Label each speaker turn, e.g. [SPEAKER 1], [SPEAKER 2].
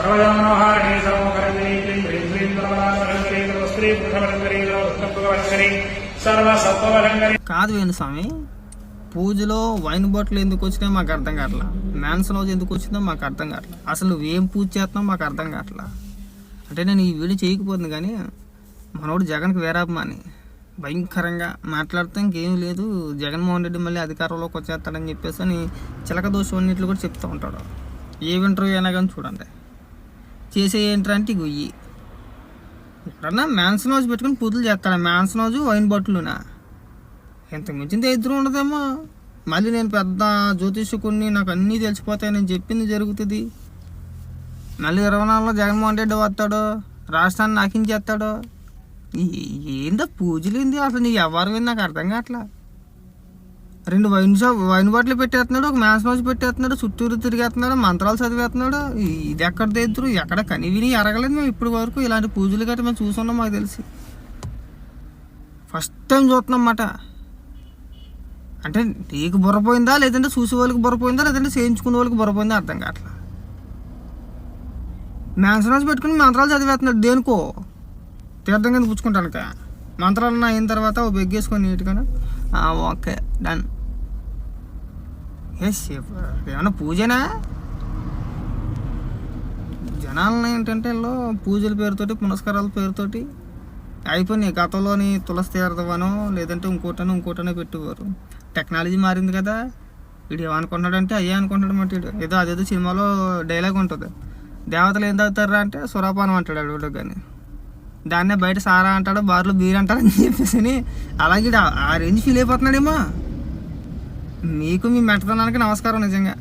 [SPEAKER 1] సర్వకరంగరీ హ్రీం సర్వనామరంగరీ సర్వస్త్రీ పురుషవరంగరీ సర్వసత్వరంగరీ
[SPEAKER 2] కాదు వేణు స్వామి పూజలో వైన్ బాటిల్ ఎందుకు వచ్చినాయో మాకు అర్థం కావట్లా. మ్యాన్స్ హౌస్ ఎందుకు వచ్చిందో మాకు అర్థం కావట్లా. అసలు ఏం పూజ చేస్తున్నావు మాకు అర్థం కావట్లా. అంటే నేను ఈ వీడియో చేయకపోతుంది కానీ మనోడు జగన్కి వేరాభిమాని. భయంకరంగా మాట్లాడితే ఇంకేం లేదు. జగన్మోహన్ రెడ్డి మళ్ళీ అధికారంలోకి వచ్చేస్తాడని చెప్పేసి అని చిలక దోషం అన్నిట్లు కూడా చెప్తూ ఉంటాడు. ఏ ఇంటర్వ్యూ అయినా కానీ చూడండి. చేసే ఏంటంటే ఇగో ఎక్కడన్నా మ్యాన్సన్ హౌస్ పెట్టుకుని పూజలు చేస్తాడు? మ్యాన్సన్ నోజు వైన్ బాటిల్నా? ఇంతకు మించింది ఇద్దరు ఉండదేమో. మళ్ళీ నేను పెద్ద జ్యోతిష్కుని నాకు అన్నీ తెలిసిపోతాయి నేను చెప్పింది జరుగుతుంది. మళ్ళీ ఇరవై నాలుగులో జగన్మోహన్ రెడ్డి వస్తాడు రాష్ట్రాన్ని నాకించేస్తాడు ఏందో పూజలు ఏంది అసలు? నీ ఎవరు నాకు అర్థం కావట్లా. రెండు వైన్ షాప్ వైన్ బాటిల్ పెట్టేస్తున్నాడు ఒక మ్యాస్ మాజ్ పెట్టేస్తున్నాడు చుట్టూరు తిరిగేస్తున్నాడు మంత్రాలు చదివేస్తున్నాడు. ఇది ఎక్కడ తెద్దరు ఎక్కడ కని విని ఎరగలేదు మేము ఇప్పటి వరకు. ఇలాంటి పూజలు గట్రా మేము చూసున్నాం మాకు తెలిసి. ఫస్ట్ టైం చూస్తున్నాం అన్నమాట. అంటే నీకు బుర్రపోయిందా లేదంటే చూసే వాళ్ళకి బుర్రపోయిందా లేదంటే చేయించుకునే వాళ్ళకి బుర్రపోయిందా అర్థం కావట్లా. మ్యాన్సనాస్ పెట్టుకుని మంత్రాలు చదివేస్తున్నాడు. దేనికో? తీర్థం కింద పుచ్చుకుంటానుక. మంత్రాలు అయిన తర్వాత ఓ బెగ్గేసుకొని నీట్గానే ఓకే డన్ ఎస్ ఏమన్నా పూజనా జనాలను ఏంటంటే వీళ్ళు పూజల పేరుతోటి పునస్కారాల పేరుతోటి అయిపోయినాయి. గతంలోని తులసి తీర్థమనో లేదంటే ఇంకోటనో ఇంకోటనో పెట్టేవారు. టెక్నాలజీ మారింది కదా. వీడు ఏమనుకుంటున్నాడంటే అయ్యే అనుకుంటాడు మాట ఏదో అదేదో సినిమాలో డైలాగ్ ఉంటుంది. దేవతలు ఏం తాగుతారా అంటే సురాపానం అంటాడు అడుగుడు కానీ దాన్నే బయట సారా అంటాడు బార్లు బీర్ అంటాడు అని చెప్పేసి అని అలాగే ఆ- రేంజ్ ఫీల్ అయిపోతున్నాడేమో. మీకు మీ మెట్టతనానికి నమస్కారం నిజంగా.